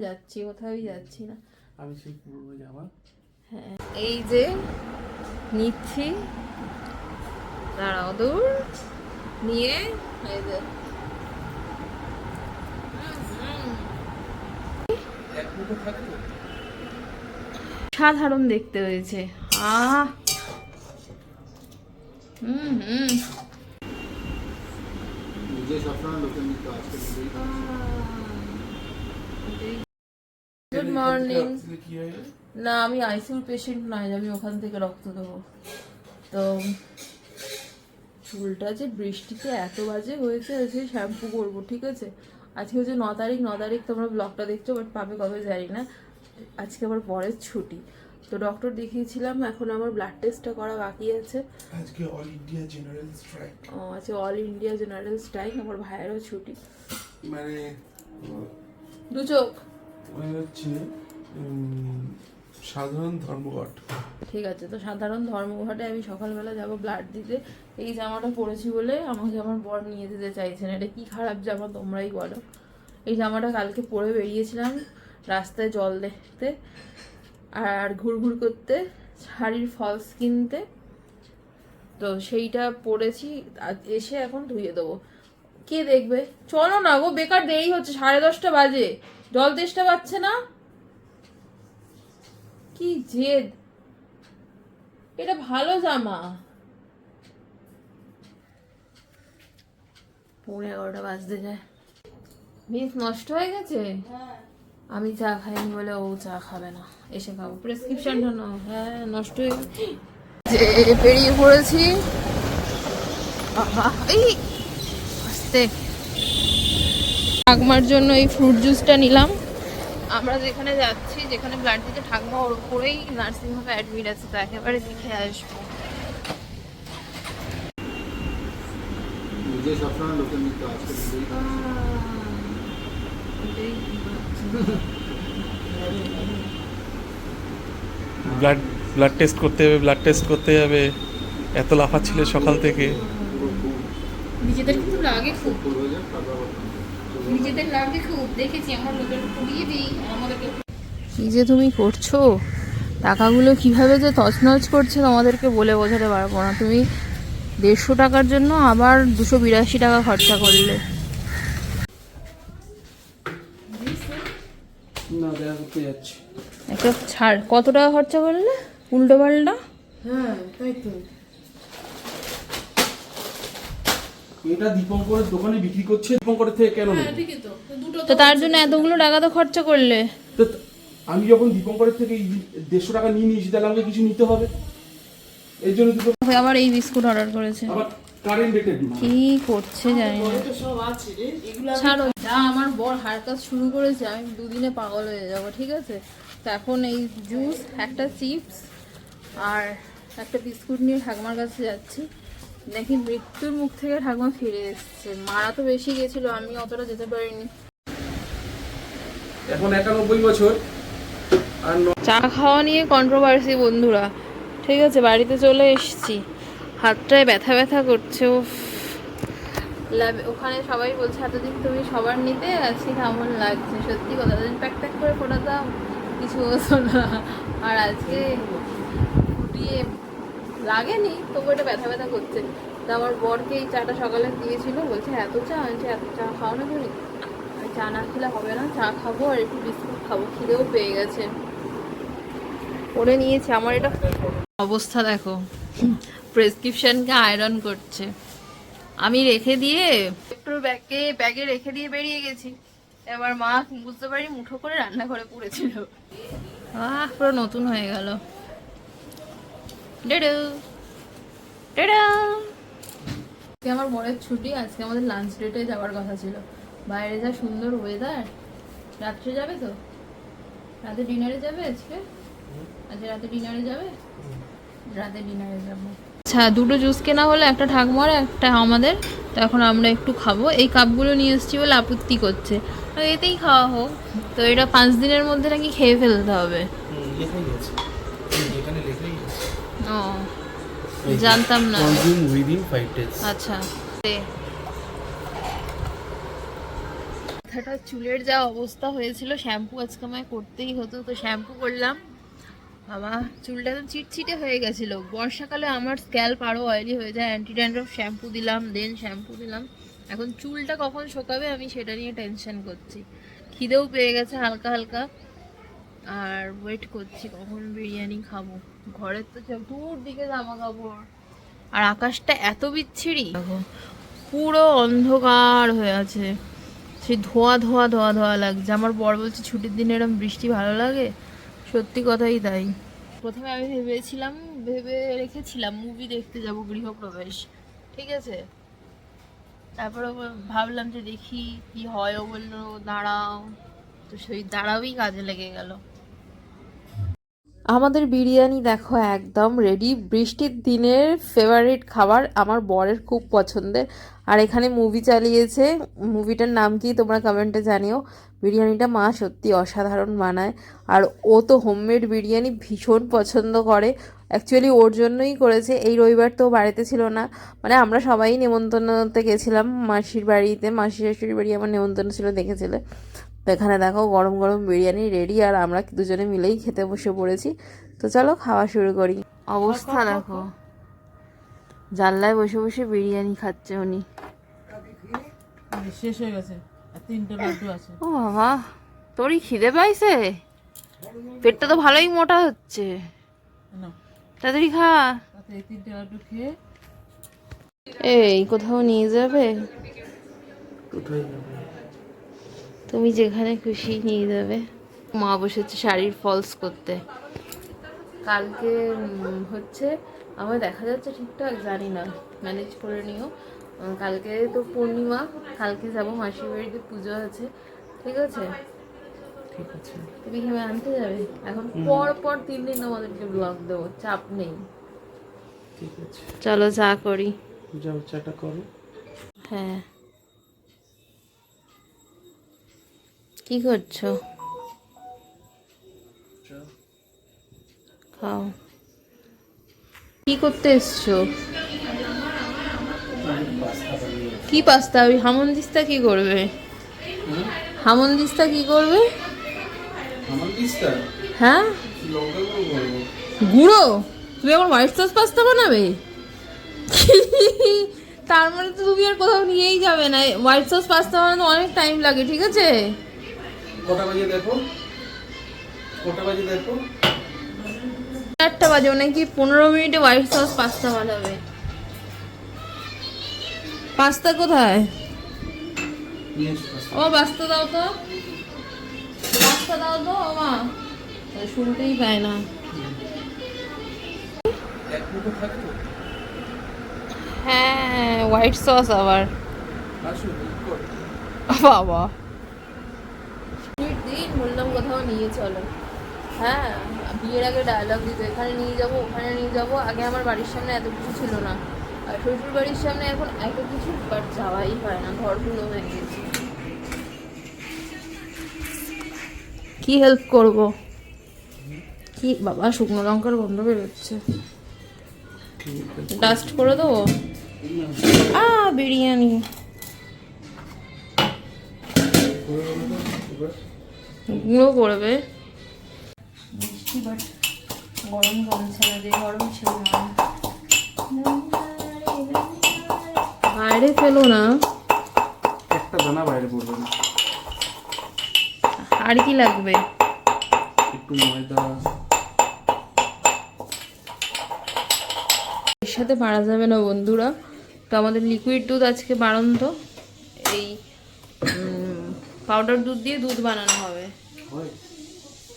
যাচ্ছি কোথাওই যাচ্ছি না। আমি সেই পুরনো জামা। হ্যাঁ এই যে নিচ্ছি। দাঁড়াও দূর। নিয়ে এই যে। সাধারণ দেখতে হয়েছে। আহ! হুম হুম। নিজে সবসময় লোকের মৃত্যু আজকে নিজেই গুড মর্নিং? না আমি আইসিইউ পেশেন্ট নয় আমি ওখান থেকে রক্ত দেবো। তো চুলটা যে বৃষ্টিতে এত বাজে হয়েছে আজকে শ্যাম্পু করব ঠিক আছে? আজকে হচ্ছে ন তারিখ ন তারিখ তোমরা ব্লগটা দেখছ বাট পাবে কবে জানি না। আজকে আমার পরের ছুটি। তো ডক্টর দেখিয়েছিলাম এখন আমার ব্লাড টেস্টটা করা বাকি আছে। আজকে অল ইন্ডিয়া জেনারেল স্ট্রাইক ও, আছে অল ইন্ডিয়া জেনারেল স্ট্রাইক আমার ভাইয়েরও ছুটি। মানে দু চোখ। হচ্ছে সাধারণ ধর্মঘট। ঠিক আছে, তো সাধারণ ধর্মঘটে আমি সকালবেলা যাব ব্লাড দিতে। এই জামাটা পরেছি বলে আমাকে আমার বর নিয়ে যেতে চাইছেন। এটা কি খারাপ জামা তোমরাই বলো। এই জামাটা কালকে পরে বেরিয়েছিলাম রাস্তায় জল দেখতে আর ঘুরঘুর করতে, শাড়ির ফলস কিনতে। তো সেইটা পরেছি এসে এখন ধুয়ে দেবো। কে দেখবে? চলো না গো, বেকার দেরি হচ্ছে, সাড়ে দশটা বাজে। জল তেষ্টা পাচ্ছে না? কি জেদ। এটা ভালো জামা। পৌনে এগারোটা বাজতে যায়। মিস নষ্ট হয়ে গেছে? আমি চা খাইনি বলে ও চা খাবে না। এসে খাব। প্রেসক্রিপশনটা নাও। হ্যাঁ নষ্ট হয়ে গেছে। যে বেরিয়ে পড়েছি। বাবা এই আস্তে। ঠাকমার জন্য এই ফ্রুট জুসটা নিলাম। আমরা যেখানে যাচ্ছি যেখানে ব্লাড দিতে ঠাকমা ওর উপরেই নার্সিংহোমে অ্যাডমিট আছে তো একেবারে দেখে আসব। ব্লাড ব্লাড টেস্ট করতে হবে ব্লাড টেস্ট করতে হবে। এত লাফাচ্ছিলে সকাল থেকে। নিজেদের কিন্তু লাগে খুব। নিজেদের লাগে খুব। দেখেছি আমরা লোকের পুড়িয়ে দিই আমাদেরকে কি যে তুমি করছ? টাকাগুলো কীভাবে যে তছনছ করছে তোমাদেরকে বলে বোঝাতে পারব না। তুমি দেড়শো টাকার জন্য আবার দুশো বিরাশি টাকা খরচা করলে। একটা ছাড়। কত টাকা খরচা করলে? উল্টো পাল্টা? হ্যাঁ তাই তো। এটা দীপঙ্করের দোকানে বিক্রি করছে দীপঙ্করের থেকে কেন নেবে? তো। তার জন্য এতগুলো টাকা তো খরচা করলে। তো আমি যখন দীপঙ্করের থেকে দেড়শো টাকা নিয়ে নিয়েছি তাহলে আমাকে কিছু নিতে হবে? এই জন্য দুটো আবার এই বিস্কুট অর্ডার করেছে। আবার কারেন্ট রেটের কি করছে জানি না। ছাড়ো। যা আমার বর হার কাজ শুরু করেছে আমি দুদিনে পাগল হয়ে যাব ঠিক আছে? তো এখন এই জুস একটা চিপস আর একটা বিস্কুট নিয়ে ঠাকুমার কাছে যাচ্ছি। দেখি মৃত্যুর মুখ থেকে ঠাকুমা ফিরে এসছে। মারা তো বেশি গেছিল আমি অতটা যেতে পারিনি। এখন একানব্বই বছর চা খাওয়া নিয়ে কন্ট্রোভার্সি বন্ধুরা। ঠিক আছে বাড়িতে চলে এসেছি। হাতটায় ব্যথা ব্যথা করছে ও ওখানে সবাই বলছে এতদিন তুমি সবার নিতে আছি কেমন লাগছে? সত্যি কথা দিন প্যাক প্যাক করে ফোটাতাম কিছু হতো না। আর আজকে ফুটিয়ে লাগেনি, তবু এটা ব্যথা ব্যথা করছে। তো আমার বরকে এই চাটা সকালে দিয়েছিল, বলছে, এত চা, আমি এত চা খাও না তুমি? চা না খেলে হবে না, চা খাব আর একটু বিস্কুট খাব, খিদেও পেয়ে গেছে। করে নিয়েছে, আমার এটা অবস্থা দেখো। প্রেসক্রিপশনকে আয়রন করছে। আমি রেখে দিয়ে, একটু ব্যাগে ব্যাগে রেখে দিয়ে বেরিয়ে গেছি। এবার মা, বুঝতে পারি মুঠো করে রান্না করে পুড়েছিল। আহ, পুরো নতুন হয়ে গেল। ডেডু। ডেডু। আজকে আমার বরের ছুটি আজকে আমাদের লাঞ্চ ডেটে যাওয়ার কথা ছিল। বাইরে যা সুন্দর ওয়েদার রাত্রে যাবে তো? রাতে ডিনারে যাবে আজকে? আজকে রাতে ডিনারে যাবে? রাতে ডিনারে যাব। আচ্ছা দুটো জুস কেনা হলো একটা ঠাকমার একটা আমাদের। তো এখন আমরা একটু খাব। এই কাপগুলো নিয়ে এসেছি বলে আপত্তি করছে। তো এতেই খাওয়া হোক। তো এটা পাঁচ দিনের মধ্যে নাকি খেয়ে ফেলতে হবে লেখাই আছে এখানে লেখাই আছে ও জানতাম না। কনজিউম উইদিন ফাইভ ডেজ আচ্ছা। মাথাটা চুলের যা অবস্থা হয়েছিল শ্যাম্পু আজকে আমায় করতেই হতো তো শ্যাম্পু করলাম। বাবা চুলটা একদম চিটচিটে হয়ে গেছিল। বর্ষাকালে আমার স্ক্যাল্প আরও অয়েলি হয়ে যায়। অ্যান্টি ড্যান্ড্রফ শ্যাম্পু দিলাম দেন শ্যাম্পু দিলাম। এখন চুলটা কখন শোকাবে আমি সেটা নিয়ে টেনশন করছি। খিদেও পেয়ে গেছে হালকা হালকা। আর ওয়েট করছি কখন বিরিয়ানি খাব। ঘরের তো দূর দিকে জামা কাপড় আর আকাশটা এত বিচ্ছিরি। দেখো পুরো অন্ধকার হয়ে আছে। সেই ধোয়া ধোয়া ধোয়া ধোয়া লাগছে। আমার বর বলছে ছুটির দিনে এরকম বৃষ্টি ভালো লাগে? সত্যি কথাই তাই। প্রথমে আমি ভেবেছিলাম ভেবে রেখেছিলাম মুভি দেখতে যাব গৃহপ্রবেশ। ঠিক আছে? তারপরে ভাবলাম যে দেখি কি হয়। ও বলল দাঁড়াও। তো সেই দাঁড়াওই কাজে লেগে গেল। আমাদের বিরিয়ানি দেখো একদম রেডি বৃষ্টির দিনের ফেভারিট খাবার আমার বরের খুব পছন্দের। আর এখানে মুভি চালিয়েছে। মুভিটার নাম কি তোমরা কমেন্টে জানিও। বিরিয়ানিটা মা সত্যি অসাধারণ বানায়। আর ও তো হোমমেড বিরিয়ানি ভীষণ পছন্দ করে। অ্যাকচুয়ালি ওর জন্যই করেছে। এই রবিবার তো বাড়িতে ছিল না। মানে আমরা সবাই নেমন্তন্নতে গেছিলাম। মাসির বাড়িতে, মাসির শাশুড়ির বাড়ি আমার নেমন্তন্ন ছিল দেখেছিলে। তো এখানে দেখো গরম গরম বিরিয়ানি রেডি আর আমরা দুজনে মিলেই খেতে বসে পড়েছি। তো চলো খাওয়া শুরু করি। অবস্থা দেখো জানলায় বসে বসে বিরিয়ানি খাচ্ছে উনি। শেষ হয়ে গেছে তিনটে লাড্ডু আছে। ও বাবা তোরই খিদে পাইছে? পেটটা তো ভালোই মোটা হচ্ছে। তাড়াতাড়ি খা। এই তিনটে লাড্ডু খেয়ে এই কোথাও নিয়ে যাবে? তুমি যেখানে খুশি নিয়ে যাবে। মা বসেছে শাড়ির ফলস করতে। কালকে হচ্ছে আমার দেখা যাচ্ছে ঠিকঠাক জানি না ম্যানেজ করে নিও। কালকে তো পূর্ণিমা কালকে যাব মাসির বাড়িতে পুজো আছে। ঠিক আছে? ঠিক আছে। তুমি আনতে যাবে? এখন পর পর তিন দিন আমাদেরকে ব্লগ দেবো চাপ নেই। ঠিক আছে। চলো চা করি। যাও চাটা করো। হ্যাঁ। কি করছ? খাও। কি করতে এসছো? কি পাস্তা? ওই হামনদিস্তা কি করবে? হামনদিস্তা কি করবে? হ্যাঁ? গুঁড়ো গুঁড়ো? তুমি আমার হোয়াইট সস পাস্তা বানাবে? তার মানে তো তুমি আর কোথাও নিয়েই যাবে না। হোয়াইট সস পাস্তা বানাতে অনেক টাইম লাগে ঠিক আছে? কটা বাজে দেখো? কটা বাজে দেখো? একটা বাজে মানে কি পনেরো মিনিটে হোয়াইট সস পাস্তা বানাবে পাস্তা কোথায়। ও পাস্তা দাও তো। পাস্তা দাও তো ও মা। শুনতেই পায় না। হ্যাঁ হোয়াইট সস আবার। বাবা। দিন বললাম কোথাও নিয়ে চলো। হ্যাঁ বিয়ের আগে ডায়লগ দিত। এখানে নিয়ে যাব, ওখানে নিয়ে যাব। আগে আমার বাড়ির সামনে এত কিছু ছিল না। আর শ্বশুর বাড়ির সামনে এখন এত কিছু বাট যাওয়াই হয় না। ঘরগুলো হয়ে গেছে। কি হেল্প করব? কি বাবা, শুকনো লঙ্কার গন্ধ বেরোচ্ছে। ডাস্ট করে দেবো? আ, বিরিয়ানি। গুঁড়ো করবে। মিষ্টি বাট গরম জমছে না যে গরম ছিল না। বাইরে ফেলো না। একটা দানা বাইরে পড়বে না। আর কি লাগবে? একটু ময়দা। এর সাথে পারা যাবে না বন্ধুরা। তো আমাদের লিকুইড দুধ আজকে বাড়ন্ত। এই পাউডার দুধ দিয়ে দুধ বানানো হবে।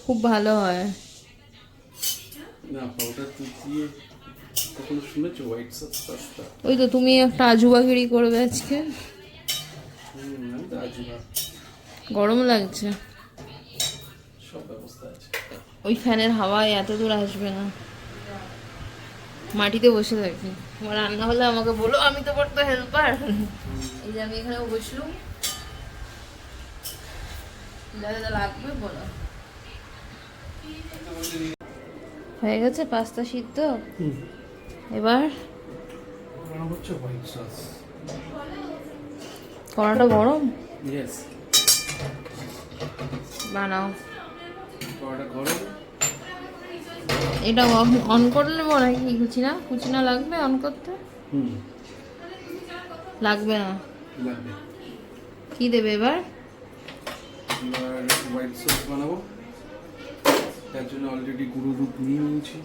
খুব ভালো হয়। ওই তো তুমি একটা আজুবাগিরি করবে আজকে। তো গরম লাগছে। ওই ফ্যানের হাওয়ায় এত দূর আসবে না। মাটিতে বসে থাকি। আমার রান্না হলে আমাকে বলো আমি তো বড় হেল্পার এই যে আমি এখানে বসলুম। লাগবে বলো। হয়ে গেছে পাস্তা সিদ্ধ? এবার? কড়াটা গরম? ইয়েস বানাও। কড়াটা গরম। এটা অন করলে মনে হয় কি কুচিনা? কুচিনা লাগবে অন করতে? লাগবে না। লাগবে। কি দেবে এবার? এবার হোয়াইট সস বানাবো। তার জন্য অলরেডি গুঁড়ো দুধ নিয়ে নিয়েছি।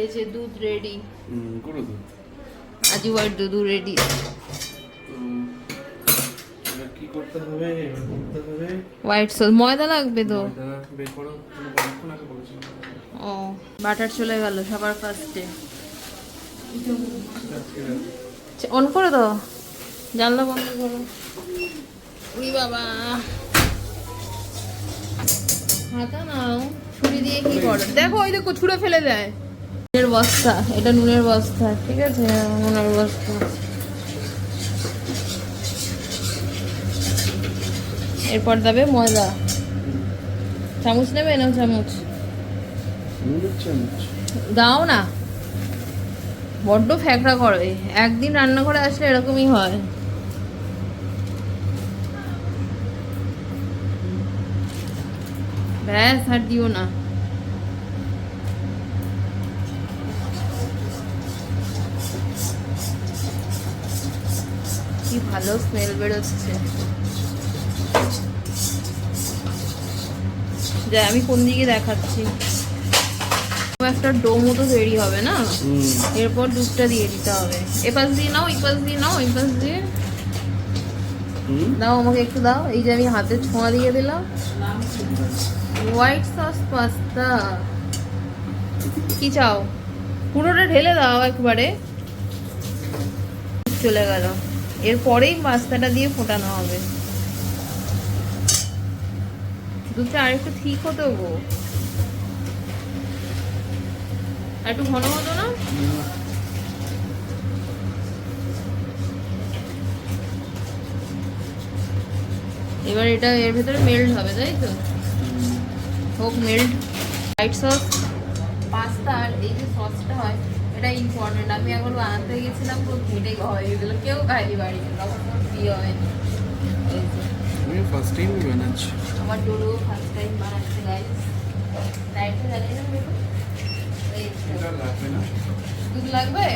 এই যে দুধ রেডি হুম গুঁড়ো দুধ। আজি হোয়াইট দুধ রেডি কি করতে হবে? এবার করতে হবে হোয়াইট সস ময়দা লাগবে তো? ও বাটার চলে গেল সবার ফার্স্টে অন করে দাও। জানলা বন্ধ করো। উই বাবা। হাতা নাও ছুরি দিয়ে কি করো? দেখো ওই দেখো ছুঁড়ে ফেলে দেয়। নুনের বস্তা এটা নুনের বস্তা ঠিক আছে? নুনের বস্তা। এরপর দেবে ময়দা। চামচ নেবে না চামচ? দাও না। বড্ড ফ্যাকড়া করে। একদিন রান্না করে আসলে এরকমই হয়। ব্যাস আর দিও না। কি ভালো স্মেল বেরোচ্ছে। যা আমি কোন দিকে দেখাচ্ছি? একটা ডো মতো তৈরি হবে না? এরপর দুধটা দিয়ে দিতে হবে। এ পাশ দিয়ে নাও এই পাশ দিয়ে নাও এই পাশ দিয়ে দাও আমাকে একটু দাও এই যে আমি হাতে ছোঁয়া দিয়ে দিলাম। হোয়াইট সস পাস্তা কি চাও? পুরোটা ঢেলে দাও একবারে। চলে গেল। এরপরেই পাস্তাটা দিয়ে ফোটানো হবে। দুধটা আরেকটু ঠিক হতো গো। আর একটু ঘন হতো না? এবার এটা এর ভেতরে মেল্ট হবে, তাই তো? হোক মেল্ট হোয়াইট সস পাস্তা আর এই যে সসটা হয় এটা ইম্পর্টেন্ট আমি একবার বানাতে গেছিলাম পুরো ঘেটে হয়ে গেছিল। কেউ খায়নি বাড়িতে তখন কোনো বিয়ে হয়নি। আমি ফার্স্ট টাইম বানাচ্ছি। আমার ডোলো ফার্স্ট টাইম বানাচ্ছে গাইস লাইটটা জ্বালিয়ে না এটা লাগবে না। দুধ লাগবে?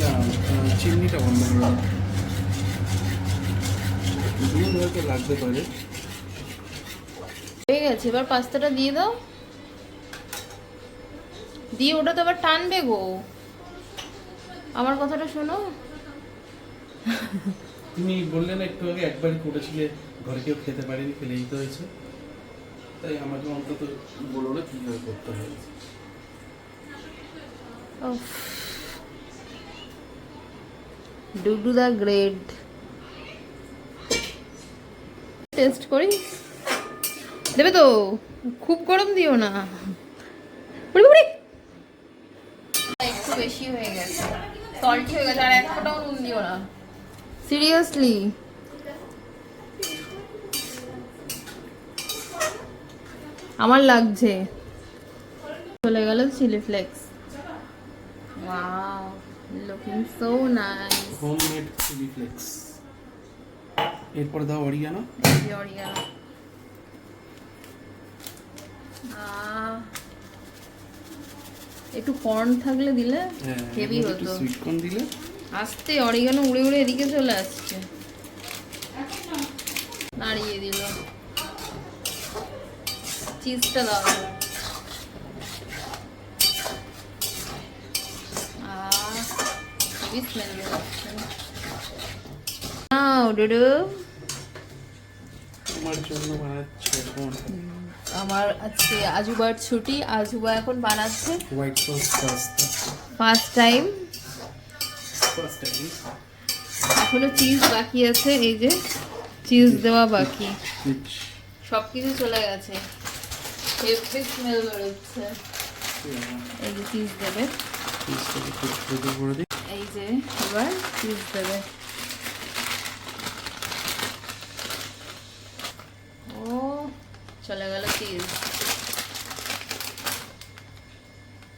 না চিমনিটা বন্ধ করে। দুধ হয়তো লাগতে পারে। হয়ে গেছে। এবার পাস্তাটা দিয়ে দাও। দিয়ে ওটা তো আবার টানবে গো। আমার কথাটা শোনো। তুমি বললে না একটু আগে একবার করেছিলে ঘরে কেউ খেতে পারেনি ফেলেই তো হয়েছে। তাই আমাকে অন্তত বলো না কীভাবে করতে হবে ডুডু দা গ্রেট টেস্ট করি। দেবে তো? খুব গরম দিও না। একটু বেশি হয়ে গেছে। সল্টি হয়ে গেছে আর এক ফোঁটাও নুন দিও না। সিরিয়াসলি আমার লাগছে। চলে গেল chilli flakes wow looking so nice homemade chilli flakes এরপর দাও অরিগানো। অরিগানো। একটু কর্ন থাকলে দিলে হ্যাঁ হেভি হতো। সুইট কর্ন দিলে। আস্তে অরিগানো উড়ে উড়ে এদিকে চলে আসছে। নাড়িয়ে দিল। চিজটা দাও। নাও ডুডু। তোমার জন্য বানাচ্ছে এখন। আমার আজকে আজুবার ছুটি আজুবা এখন বানাচ্ছে white sauce pasta first time first time এখনও চিজ বাকি আছে এই যে চিজ দেওয়া বাকি। সব কিছু চলে গেছে। হেভি স্মেল বেরোচ্ছে। এই যে চিজ দেবে। এই যে এবার চিজ দেবে ও চলে গেল চিজ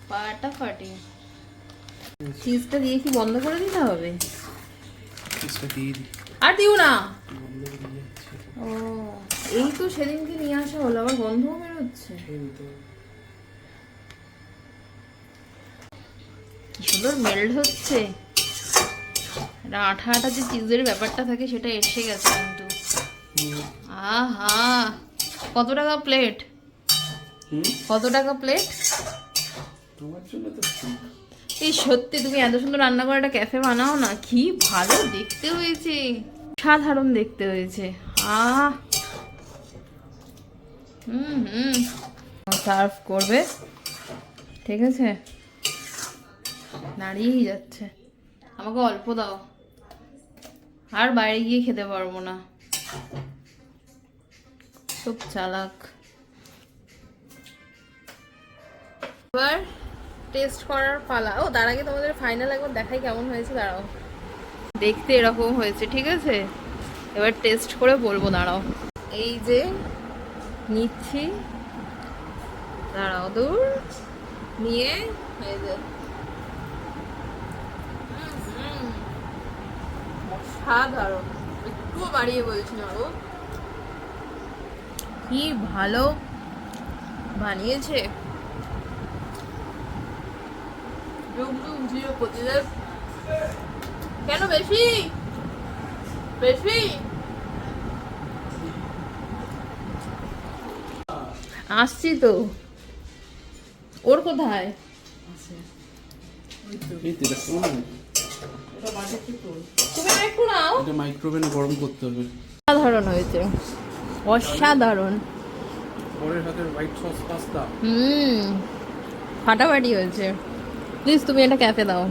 ফাটাফাটি চিজটা দিয়ে কি বন্ধ করে দিতে হবে আর দিও না ও এই তো সেদিনকে নিয়ে আসা হলো আবার গন্ধও বেরোচ্ছে কি সুন্দর মেল্ট হচ্ছে এটা আঠা আঠা যে চিজের ব্যাপারটা থাকে সেটা এসে গেছে কিন্তু আহা কত টাকা প্লেট কত টাকা প্লেট তোমার জন্য তো এই সত্যি তুমি এত সুন্দর রান্না করে একটা ক্যাফে বানাও না? কি ভালো দেখতে হয়েছে। সাধারণ দেখতে হয়েছে। আহ! হুম হুম। সার্ভ করবে। ঠিক আছে? দাঁড়িয়েই যাচ্ছে। আমাকে অল্প দাও। আর বাইরে গিয়ে খেতে পারব না। খুব চালাক। এবার টেস্ট করার পালা। ও, তার আগে তোমাদের ফাইনাল একবার দেখাই কেমন হয়েছে, দাঁড়াও। দেখতে এরকম হয়েছে, ঠিক আছে? এবার টেস্ট করে বলব, দাঁড়াও। এই যে নিচ্ছি। দাঁড়াও, দূর। নিয়ে, এই যে। অসাধারণ। একটুও বাড়িয়ে বলছি না কি ভালো বানিয়েছে। কেন বেশি? বেশি? আসছি তো। ওর কোথায়? এই তো এটা শোনো না। তুমি একটু নাও। এটা মাইক্রোওভেনে গরম করতে হবে। অসাধারণ হয়েছে। অসাধারণ। পরের হাতে হোয়াইট সস পাস্তা হুম ফাটাফাটি হয়েছে। প্লিজ তুমি এটা ক্যাফে দাও।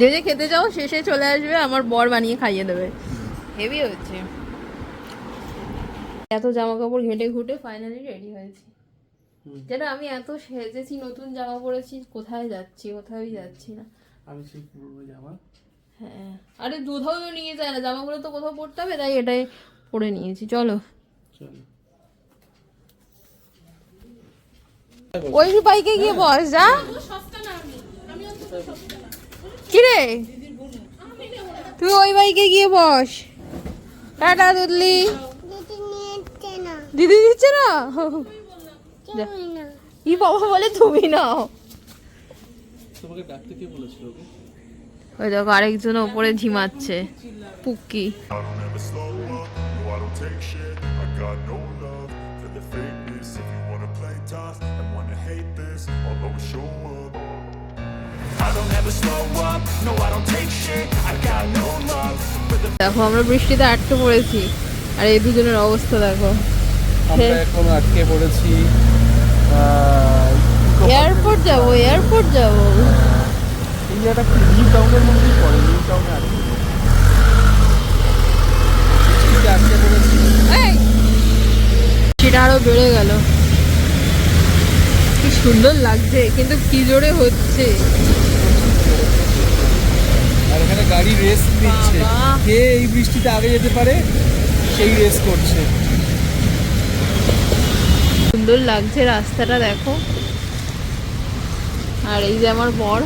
যে যে খেতে যাও শেষে চলে আসবে আমার বর বানিয়ে খাইয়ে দেবে। হেভি হচ্ছে এত জামা কাপড় ঘেটে ঘুটে ফাইনালি রেডি হয়েছি। যেটা আমি এত সেজেছি নতুন জামা পরেছি কোথায় যাচ্ছি কোথাওই যাচ্ছি না। আমি সেই পুরো জামা। হ্যাঁ। আরে দুধাও নিয়ে যায় না জামাগুলো তো কোথাও পরতে হবে তাই এটাই পরে নিয়েছি চলো। ওই বাইকে গিয়ে বস যা। কিরে? তুই ওই বাইকে গিয়ে বস। টাটা দুদলি দিদি দিচ্ছে না। ই বাবা বলে তুমি নাও। তোমাকে ডাকতে কে বলেছিল ওকে? ওই দেখো আরেকজন ওপরে ঝিমাচ্ছে। পুকি। দেখো আমরা বৃষ্টিতে আটকে পড়েছি। আর এই দুজনের অবস্থা দেখো। হ্যাঁ। এখন আটকে পড়েছি। এয়ারপোর্ট যাব এয়ারপোর্ট যাব। এই জায়গাটা কি নিউ টাউনের মধ্যেই পড়ে নিউ টাউনে আটকে আটকে পড়েছি। সেটা আরও বেড়ে গেল। কি সুন্দর লাগছে কিন্তু কি জোরে হচ্ছে। আর এখানে গাড়ি রেস দিচ্ছে। কে এই বৃষ্টিতে আগে যেতে পারে সেই রেস করছে। সুন্দর লাগছে রাস্তাটা দেখো। আর এই যে আমার বর।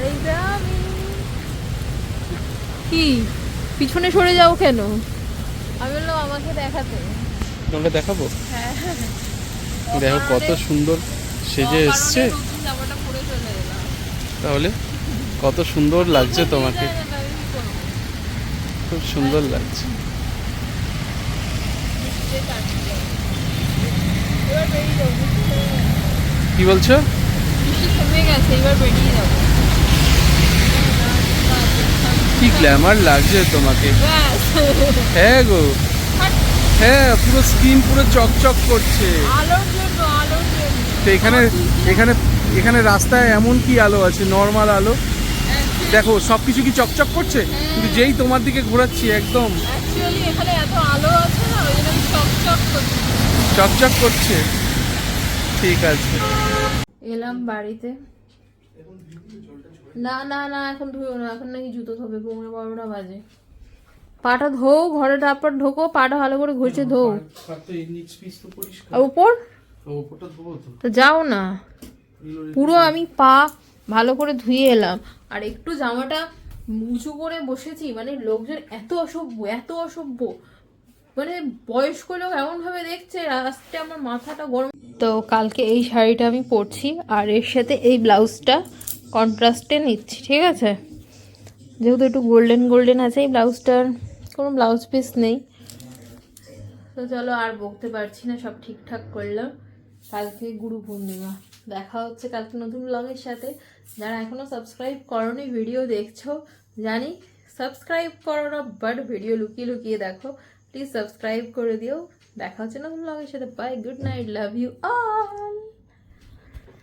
আর এই যে আমি কি? পিছনে সরে যাও কেন? আমি বললাম আমাকে দেখাতে। তোমাকে দেখাবো? হ্যাঁ। দেখো কত সুন্দর সেজে এসছে। তাহলে কত সুন্দর লাগছে তোমাকে। খুব সুন্দর লাগছে। কি বলছো? বৃষ্টি থেমে গেছে এবার বেরিয়ে যাব। কি গ্ল্যামার লাগছে তোমাকে? হ্যাঁ গো। হ্যাঁ পুরো স্কিন পুরো চকচক করছে। তো এখানে এখানে এখানে রাস্তায় এমন কি আলো আছে? নর্মাল আলো? দেখো সব কিছু কি চকচক করছে? কিন্তু যেই তোমার দিকে ঘোরাচ্ছি একদম। চকচক করছে। ঠিক আছে। এলাম বাড়িতে। না না না এখন ধুয়ো না এখন নাকি জুতো ধোবে পৌনে বারোটা বাজে। পাটা ধো ঘরে তারপর ঢোকো পাটা ভালো করে ঘষে ধো আর উপর? তো। যাও না। পুরো আমি পা ভালো করে ধুয়ে এলাম। আর একটু জামাটা উঁচু করে বসেছি মানে লোকজন এত অসভ্য এত অসভ্য। মানে বয়স্ক লোক এমনভাবে দেখছে আসতে আমার মাথাটা গরম। তো কালকে এই শাড়িটা আমি পরছি আর এর সাথে এই ব্লাউজটা কন্ট্রাস্টে নিচ্ছি, ঠিক আছে? যেহেতু একটু গোল্ডেন গোল্ডেন আছে, এই ব্লাউজটার কোনো ব্লাউজ পিস নেই। তো চলো আর বকতে পারছি না, সব ঠিকঠাক করলাম। কালকে গুরু পূর্ণিমা। দেখা হচ্ছে কালকে নতুন ব্লগের সাথে। যারা এখনও সাবস্ক্রাইব করনি ভিডিও দেখছ, জানি সাবস্ক্রাইব করো না বাট ভিডিও লুকিয়ে লুকিয়ে দেখো। প্লিজ সাবস্ক্রাইব করে দিও। দেখা হচ্ছে নতুন ব্লগের সাথে। Bye good night love you all